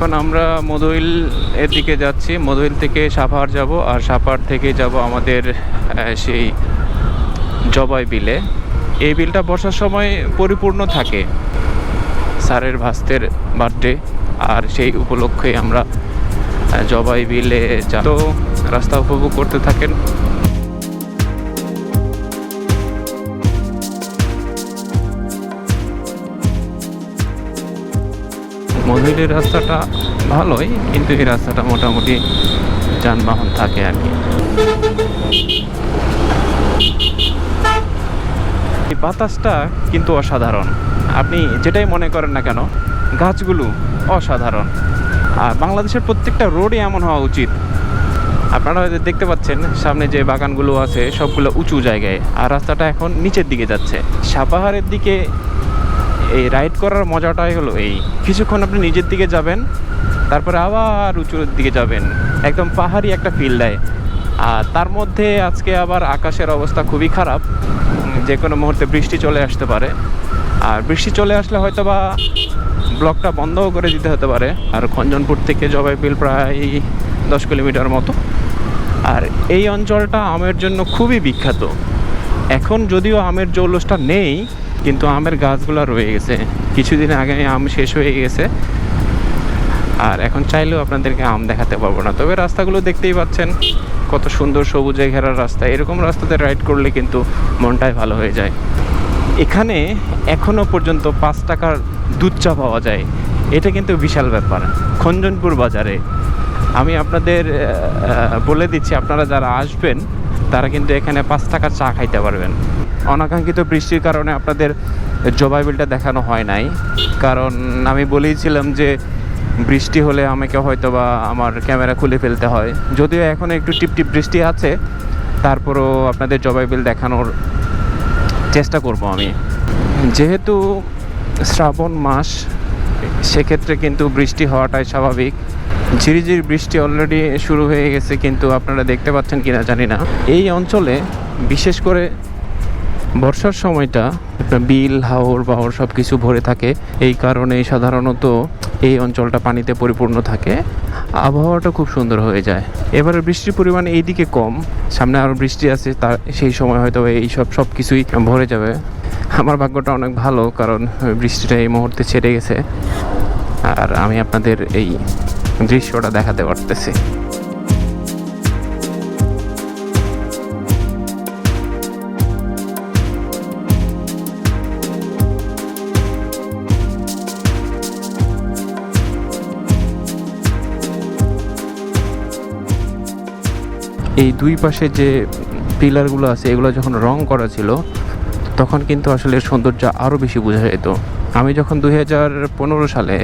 এখন আমরা মধুইল এর দিকে যাচ্ছি। মধুইল থেকে সাফার যাব আর সাফার থেকে যাব আমাদের সেই জবাই বিলে। এই বিলটা বর্ষার সময় পরিপূর্ণ থাকে স্যারের ভাস্তের বার্থডে আর সেই উপলক্ষে আমরা জবাই বিলে যা তো রাস্তা উপভোগ করতে থাকেন। মধুইলের রাস্তাটা ভালোই, কিন্তু এই রাস্তাটা মোটামুটি যানবাহন থাকে আর কি। এই বাতাসটা কিন্তু অসাধারণ। আপনি যেটাই মনে করেন না কেন, গাছগুলো অসাধারণ। আর বাংলাদেশের প্রত্যেকটা রোডই এমন হওয়া উচিত। আপনারা হয়তো দেখতে পাচ্ছেন, সামনে যে বাগানগুলো আছে, সবগুলো উঁচু জায়গায়। আর রাস্তাটা এখন নিচের দিকে যাচ্ছে। সাপাহারের দিকে এই রাইড করার মজাটাই হলো এই। কিছুক্ষণ আপনি নিজের দিকে যাবেন, তারপরে আবার উঁচুর দিকে যাবেন। একদম পাহাড়ি একটা ফিল দেয়। আর তার মধ্যে আজকে আবার আকাশের অবস্থা খুবই খারাপ। যে কোনো মুহূর্তে বৃষ্টি চলে আসতে পারে। আর বৃষ্টি চলে আসলে হয়তো বা ব্লকটা বন্ধও করে দিতে হতে পারে। আর খঞ্জনপুর থেকে জবাইবিল প্রায় দশ কিলোমিটার মতো। আর এই অঞ্চলটা আমের জন্য খুবই বিখ্যাত। এখন যদিও আমের জৌলসটা নেই কিন্তু আমের গাছগুলো রয়ে গেছে। কিছুদিন আগে আম শেষ হয়ে গেছে। আর এখন চাইলেও আপনাদেরকে আম দেখাতে পারব না। তবে রাস্তাগুলো দেখতেই পাচ্ছেন, কত সুন্দর সবুজে ঘেরা রাস্তা। এরকম রাস্তাতে রাইড করলে কিন্তু মনটাই ভালো হয়ে যায়। এখানে এখনও পর্যন্ত পাঁচ টাকার দুধ চা পাওয়া যায়। এটা কিন্তু বিশাল ব্যাপার। খঞ্জনপুর বাজারে। আমি আপনাদের বলে দিচ্ছি, আপনারা যারা আসবেন, তারা কিন্তু এখানে পাঁচ টাকার চা খাইতে পারবেন। অনাকাঙ্ক্ষিত বৃষ্টির কারণে আপনাদের জবাই বিলটা দেখানো হয় নাই। কারণ আমি বলেইছিলাম যে বৃষ্টি হলে আমাকে হয়তো বা আমার ক্যামেরা খুলে ফেলতে হয়। যদিও এখন একটু টিপ টিপ বৃষ্টি আছে, তারপরও আপনাদের জবাই বিল দেখানোর চেষ্টা করব আমি। যেহেতু শ্রাবণ মাস, সেক্ষেত্রে কিন্তু বৃষ্টি হওয়াটাই স্বাভাবিক। ঝিরিঝিরি বৃষ্টি অলরেডি শুরু হয়ে গেছে, কিন্তু আপনারা দেখতে পাচ্ছেন কিনা জানি না। এই অঞ্চলে বিশেষ করে বর্ষার সময়টা বিল, হাওর বাহর সব কিছু ভরে থাকে। এই কারণে সাধারণত এই অঞ্চলটা পানিতে পরিপূর্ণ থাকে। আবহাওয়াটা খুব সুন্দর হয়ে যায়। এবারে বৃষ্টির পরিমাণ এইদিকে কম। সামনে আরও বৃষ্টি আছে তার সেই সময় হয়তো এই সব সব কিছুই ভরে যাবে। আমার ভাগ্যটা অনেক ভালো, কারণ বৃষ্টিটা এই মুহূর্তে ছেড়ে গেছে। আর আমি আপনাদের এই দৃশ্যটা দেখাতে পারতেছি। এই দুই পাশে যে পিলারগুলো আছে, এগুলো যখন রং করা ছিল, তখন কিন্তু আসলে সৌন্দর্য আরও বেশি বোঝা যেত। আমি যখন দুই হাজার পনেরো সালে,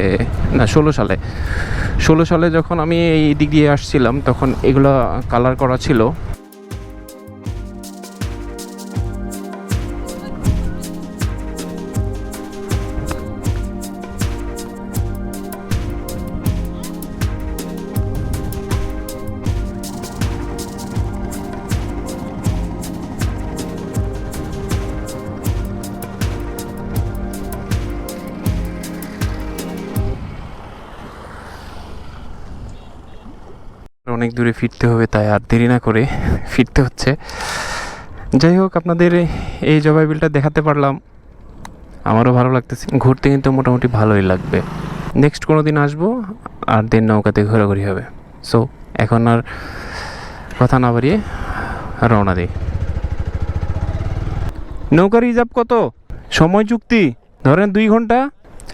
না, ষোলো সালে ষোলো সালে যখন আমি এই দিক দিয়ে আসছিলাম, তখন এগুলো কালার করা ছিল। অনেক দূরে ফিরতে হবে, তাই আর দেরি না করে ফিরতে হচ্ছে। যাই হোক, আপনাদের এই জবাই বিলটা দেখাতে পারলাম। আমারও ভালো লাগতেছে। ঘুরতে কিন্তু মোটামুটি ভালোই লাগবে। নেক্সট কোনো দিন আসব, আর দিন নৌকাতে ঘোরাঘুরি হবে। সো এখন আর কথা না বাড়িয়ে রওনা দিই। নৌকা রিজার্ভ কত? সময় চুক্তি? ধরেন দুই ঘণ্টা।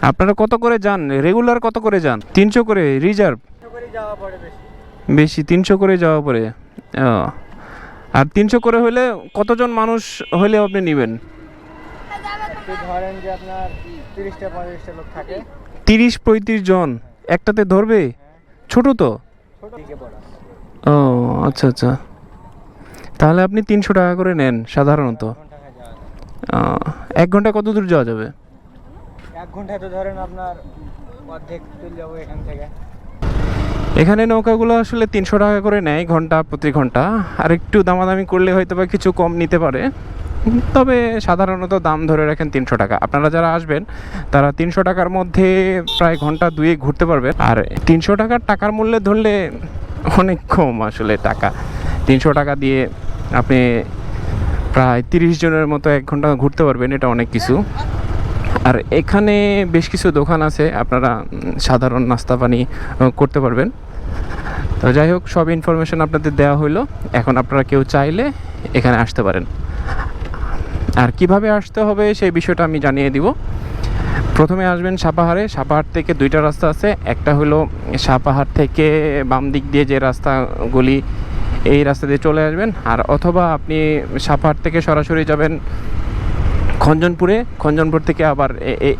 আপনারা কত করে যান? রেগুলার কত করে যান? তিনশো করে, রিজার্ভ? বেশি তিনশো করে যাওয়া পরে ও। আর তিনশো করে হলে কতজন মানুষ হলে আপনি নেবেন? ধরেন যে আপনার তিরিশটা পঁয়ত্রিশটা লোক থাকে। তিরিশ পঁয়ত্রিশ জন একটাতে ধরবে? ছোট তো? ও আচ্ছা আচ্ছা। তাহলে আপনি তিনশো টাকা করে নেন সাধারণত। ঘণ্টা এক ঘণ্টা কত দূর যাওয়া যাবে? এক ঘন্টায় তো ধরেন আপনার অর্ধেক চলে যাব এখান থেকে। এখানে নৌকাগুলো আসলে তিনশো টাকা করে নেয় ঘণ্টা প্রতি ঘণ্টা। আর একটু দামাদামি করলে হয়তো বা কিছু কম নিতে পারে। তবে সাধারণত দাম ধরে রাখেন তিনশো টাকা। আপনারা যারা আসবেন, তারা তিনশো টাকার মধ্যে প্রায় ঘণ্টা দুয়ে ঘুরতে পারবেন। আর তিনশো টাকার টাকার মূল্যে ধরলে অনেক কম আসলে টাকা। তিনশো টাকা দিয়ে আপনি প্রায় তিরিশ জনের মতো এক ঘণ্টা ঘুরতে পারবেন, এটা অনেক কিছু। আর এখানে বেশ কিছু দোকান আছে, আপনারা সাধারণ নাস্তা পানি করতে পারবেন। তো যাই হোক, সব ইনফরমেশন আপনাদের দেওয়া হইল। এখন আপনারা কেউ চাইলে এখানে আসতে পারেন। আর কীভাবে আসতে হবে সেই বিষয়টা আমি জানিয়ে দিব। প্রথমে আসবেন সাপাহারে। সাপাহার থেকে দুইটা রাস্তা আছে। একটা হলো সাপাহার থেকে বাম দিক দিয়ে যে রাস্তাগুলি, এই রাস্তা দিয়ে চলে আসবেন। আর অথবা আপনি সাপাহার থেকে সরাসরি যাবেন খঞ্জনপুরে, খঞ্জনপুর থেকে আবার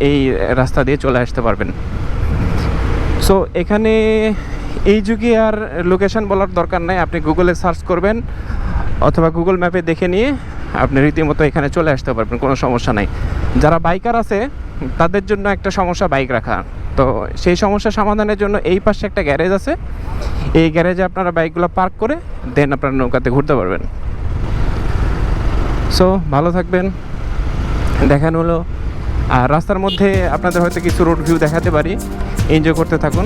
এই রাস্তা দিয়ে চলে আসতে পারবেন। সো এখানে এই যুগে আর লোকেশন বলার দরকার নাই। আপনি গুগলে সার্চ করবেন অথবা গুগল ম্যাপে দেখে নিয়ে আপনি রীতিমতো এখানে চলে আসতে পারবেন, কোনো সমস্যা নাই। যারা বাইকার আছে, তাদের জন্য একটা সমস্যা বাইক রাখা। তো সেই সমস্যা সমাধানের জন্য এই পাশে একটা গ্যারেজ আছে। এই গ্যারেজে আপনারা বাইকগুলো পার্ক করে দেন আপনারা নৌকাতে ঘুরতে পারবেন। সো ভালো থাকবেন। দেখানো হলো। আর রাস্তার মধ্যে আপনাদের হয়তো কিছু রোড ভিউ দেখাতে পারি। এনজয় করতে থাকুন।